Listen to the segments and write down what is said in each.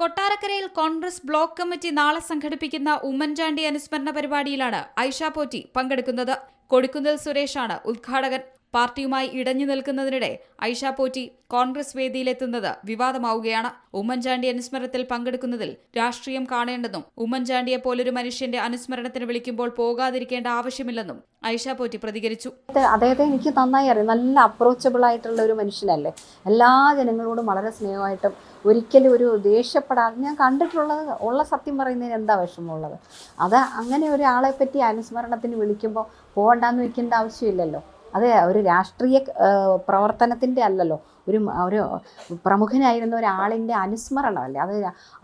കൊട്ടാരക്കരയിൽ Congress block committee നാളെ സംഘടിപ്പിക്കുന്ന ഉമ്മൻചാണ്ടി അനുസ്മരണ പരിപാടിയിലാണ് ഐഷ പോറ്റി പങ്കെടുക്കുന്നത്. കൊടിക്കുന്നിൽ സുരേഷാണ് ഉദ്ഘാടകൻ. പാർട്ടിയുമായി ഇടഞ്ഞു നിൽക്കുന്നതിനിടെ ഐഷ പോറ്റി കോൺഗ്രസ് വേദിയിലെത്തുന്നത് വിവാദമാവുകയാണ്. ഉമ്മൻചാണ്ടി അനുസ്മരണത്തിൽ പങ്കെടുക്കുന്നതിൽ രാഷ്ട്രീയം കാണേണ്ടെന്നും ഉമ്മൻചാണ്ടിയെ പോലൊരു മനുഷ്യന്റെ അനുസ്മരണത്തിന് വിളിക്കുമ്പോൾ പോകാതിരിക്കേണ്ട ആവശ്യമില്ലെന്നും ഐഷ പോറ്റി പ്രതികരിച്ചു. അദ്ദേഹത്തെ- എനിക്ക് നന്നായി അറിയാം. നല്ല അപ്രോച്ചബിൾ ആയിട്ടുള്ള ഒരു മനുഷ്യനല്ലേ. എല്ലാ ജനങ്ങളോടും വളരെ സ്നേഹമായിട്ടും ഒരിക്കലും ഒരു ദേഷ്യപ്പെടാതെ ഞാൻ കണ്ടിട്ടുള്ളത് ഉള്ള സത്യം പറയുന്നതിന് എന്താ വിഷമമുള്ളത്? അത് അങ്ങനെ ഒരാളെ പറ്റി അനുസ്മരണത്തിന് വിളിക്കുമ്പോൾ പോകണ്ടെന്ന് വെക്കേണ്ട ആവശ്യമില്ലല്ലോ. അത് ഒരു രാഷ്ട്രീയ പ്രവർത്തനത്തിന്റെ അല്ലല്ലോ. ഒരു ഒരു പ്രമുഖനായിരുന്ന ഒരാളിന്റെ അനുസ്മരണമല്ലേ? അത്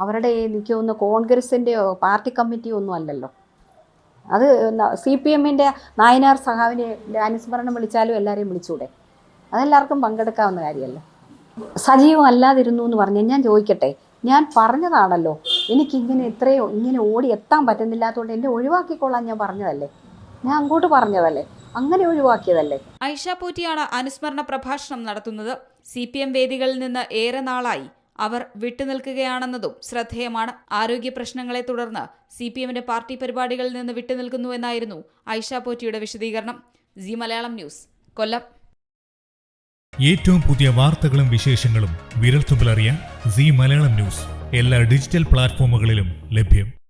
അവരുടെ എനിക്ക് കോൺഗ്രസിന്റെയോ പാർട്ടി കമ്മിറ്റിയോ ഒന്നും അല്ലല്ലോ. അത് സി പി എമ്മിന്റെ നായനാർ സഹാവിന്റെ അനുസ്മരണം വിളിച്ചാലും എല്ലാവരെയും വിളിച്ചൂടെ? അതെല്ലാവർക്കും പങ്കെടുക്കാവുന്ന കാര്യമല്ലേ? സജീവം അല്ലാതിരുന്നു എന്ന് പറഞ്ഞാൽ ഞാൻ ചോദിക്കട്ടെ ഞാൻ പറഞ്ഞതാണല്ലോ. എനിക്കിങ്ങനെ ഇത്രയോ ഇങ്ങനെ ഓടി എത്താൻ പറ്റുന്നില്ലാത്തതുകൊണ്ട് എന്നെ ഒഴിവാക്കിക്കൊള്ളാൻ ഞാൻ പറഞ്ഞതല്ലേ? ഞാൻ അങ്ങോട്ട് പറഞ്ഞതല്ലേ? അങ്ങനെ ഒഴിവാക്കിയതല്ലേ? ഐഷ പോറ്റിയാണ് അനുസ്മരണ പ്രഭാഷണം നടത്തുന്നത്. സി പി എം വേദികളിൽ നിന്ന് ഏറെ നാളായി. അവർ വിട്ടുനിൽക്കുകയാണെന്നതും ശ്രദ്ധേയമാണ്. ആരോഗ്യ പ്രശ്നങ്ങളെ തുടർന്ന് സി പി എമ്മിന്റെ പാർട്ടി പരിപാടികളിൽ നിന്ന് വിട്ടുനിൽക്കുന്നുവെന്നായിരുന്നു ഐഷ പോറ്റിയുടെ വിശദീകരണം. Zee Malayalam news Kollam. ഏറ്റവും പുതിയ വാർത്തകളും വിശേഷങ്ങളും വിരൽത്തുമ്പിലറിയാൻ സി മലയാളം ന്യൂസ്. എല്ലാ ഡിജിറ്റൽ പ്ലാറ്റ്ഫോമുകളിലും ലഭ്യം.